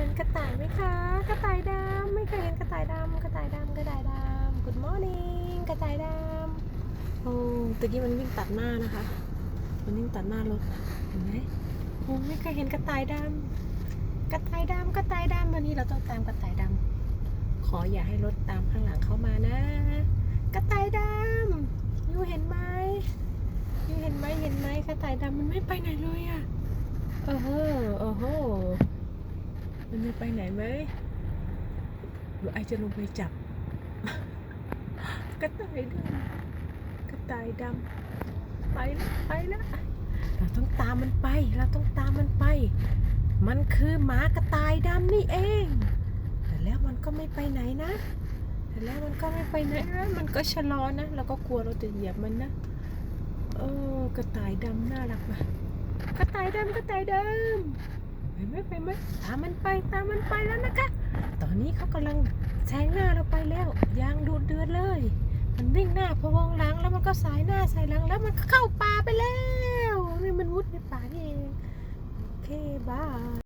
ห็นกระต่ายไหมคะ กระต่ายดำไม่เคยเห็นกระต่ายดำกระต่ายดำกระต่ายดำ Good morning กระต่ายดำโอ้ตะกี้มันวิ่งตัดหน้านะคะ มันวิ่งตัดหน้ารถเห็นไหมโอ้ไม่เคยเห็นกระต่ายดำกระต่ายดำกระต่ายดำวันนี้เราต้องตามกระต่ายดำขออย่าให้รถตามข้างหลังเข้ามานะ กระต่ายดำยูเห็นไหมยูเห็นไหมเห็นไหมกระต่ายดำมันไม่ไปไหนเลยอะโอ้โหโอ้โห มันจะไปไหนไหมหรือไอจะลงไปจับ กระต่ายดำกระต่ายดำไปแล้วไปแล้วเราต้องตามมันไป เราต้องตามมันไป มันคือหมากระต่ายดำนี่เอง แต่แล้วมันก็ไม่ไปไหนนะ แต่แล้วมันก็ไม่ไปไหนนะมันก็ชะลอนะเราก็กลัวเราจะเหยียบมันนะเออกระต่ายดำน่ารักนะกระต่ายดำกระต่ายดำ ไหมไปไหมตามมันไปตามมันไปแล้วนะคะ ตอนนี้เขากำลังแซงหน้าเราไปแล้วยางดูดเดือดเลย มันวิ่งหน้าพวงหลังแล้วมันก็สายหน้าสายหลังแล้วมันเข้าป่าไปแล้วนี่มันวุดในป่านี่เองโอเคบาย